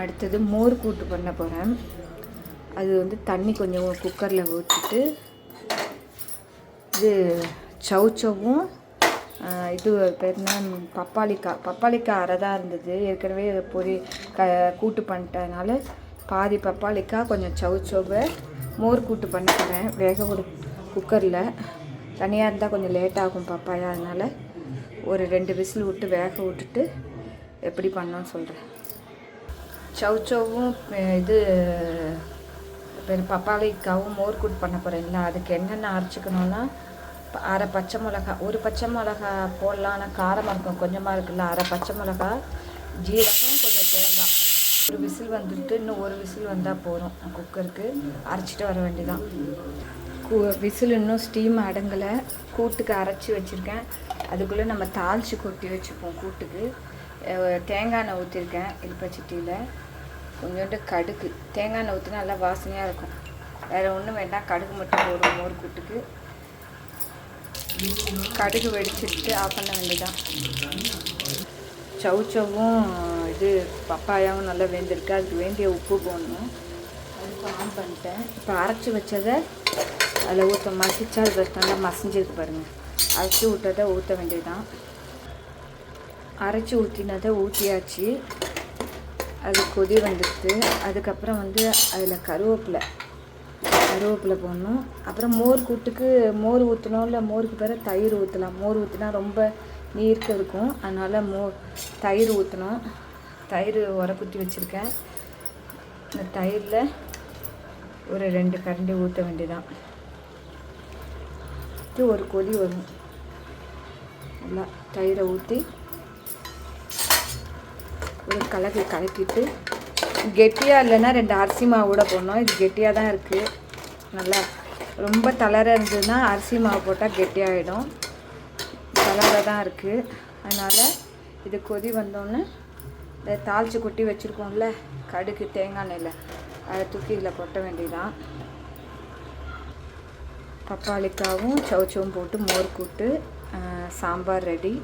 அடுத்தது மோர் கூட்டு பண்ண போகிறேன் அது வந்து தண்ணி கொஞ்சம் குக்கரில் ஊற்றிட்டு இது சவுச்சவும் இது பேர் என்ன? பப்பாளிக்காய் பப்பாளிக்காய் அரை தான் இருந்தது. ஏற்கனவே பொரி க கூட்டு பண்ணிட்டதுனால பாதி பப்பாளிக்காய் கொஞ்சம் சவுச்சோவை மோர் கூட்டு பண்ண போகிறேன் வேக ஒரு குக்கரில் தனியாக இருந்தால் கொஞ்சம் லேட் ஆகும் பப்பாயா அதனால் ஒரு ரெண்டு விசில் விட்டு வேக விட்டுட்டு எப்படி பண்ணோன்னு சொல்கிறேன் சவுச்சவும் இது பேர் பப்பாளிக்காவும் மோர்கூட் பண்ண போகிறேன்ல அதுக்கு என்னென்ன அரைச்சிக்கணும்னா அரை பச்சை மிளகா ஒரு பச்சை மிளகா போடலாம். ஆனால் காரமாக இருக்கும் கொஞ்சமாக இருக்குல்ல அரை பச்சை மிளகா ஜீரகம் கொஞ்சம் தேங்காய். ஒரு விசில் வந்துட்டு இன்னும் ஒரு விசில் வந்தால் போதும் குக்கருக்கு. அரைச்சிட்டு வர வேண்டியதான் கூ விசில் இன்னும் ஸ்டீம் அடங்கலை. கூட்டுக்கு அரைச்சி வச்சுருக்கேன். அதுக்குள்ளே நம்ம தாளித்து கொட்டி வச்சுப்போம் கூட்டுக்கு. தேங்காய் எண்ணெய் ஊற்றிருக்கேன் இல்பச்சட்டியில் கொஞ்சோண்டு கடுகு. தேங்காய் எண்ணெய் ஊற்றினா நல்லா வாசனையாக இருக்கும். வேறு ஒன்றும் வேண்டாம். கடுகு மட்டும் போடும் மோர் கூட்டுக்கு. கடுகு வெடிச்சிட்டு ஆஃப் பண்ண வேண்டியதான் சவுச்சவும் இது பப்பாயாவும் நல்லா வெந்திருக்கு. அதுக்கு வேண்டிய உப்பு போடணும். அதுக்கு ஆன் பண்ணிட்டேன். இப்போ அரைச்சி வச்சதை அதில் ஊற்ற மசிச்சா அது நல்லா மசிஞ்சிருக்கு பாருங்கள் அரைச்சி விட்டதை ஊற்ற வேண்டியதுதான். அரைச்சி ஊற்றினதை ஊற்றியாச்சு அது கொதி வந்துடுது. அதுக்கப்புறம் வந்து அதில் கருவேப்பிலை கருவேப்பிலை போடணும். அப்புறம் மோர் கூட்டுக்கு மோர் ஊற்றணும் இல்லை மோருக்கு பிறகு தயிர் ஊற்றலாம் மோர் ஊற்றினா ரொம்ப நீர்க்க இருக்கும். அதனால் மோர் தயிர் ஊற்றணும் தயிர் உரக்குத்தி வச்சுருக்கேன். இந்த தயிரில் ஒரு ரெண்டு கரண்டி ஊற்ற வேண்டியதான் இது ஒரு கொதி வரும். நல்லா தயிரை ஊற்றி ஒரு கலக்கி கலக்கிட்டு கெட்டியாக இல்லைன்னா ரெண்டு அரிசி மாவு கூட போடணும். இது கெட்டியாக தான் இருக்குது நல்லா ரொம்ப தளர இருந்ததுன்னா அரிசி மாவு போட்டால் கெட்டியாகிடும் தளர தான் இருக்குது அதனால் இது கொதி வந்தோடனே இந்த தாளித்து கொட்டி வச்சுருக்கோம்ல கடுகு தேங்காய் எண்ணெயில். அதை தூக்கி இதில் கொட்ட வேண்டியதான் பப்பாளிக்காவும் சவுச்சவும் போட்டு மோர் கூட்டு சாம்பார் ரெடி.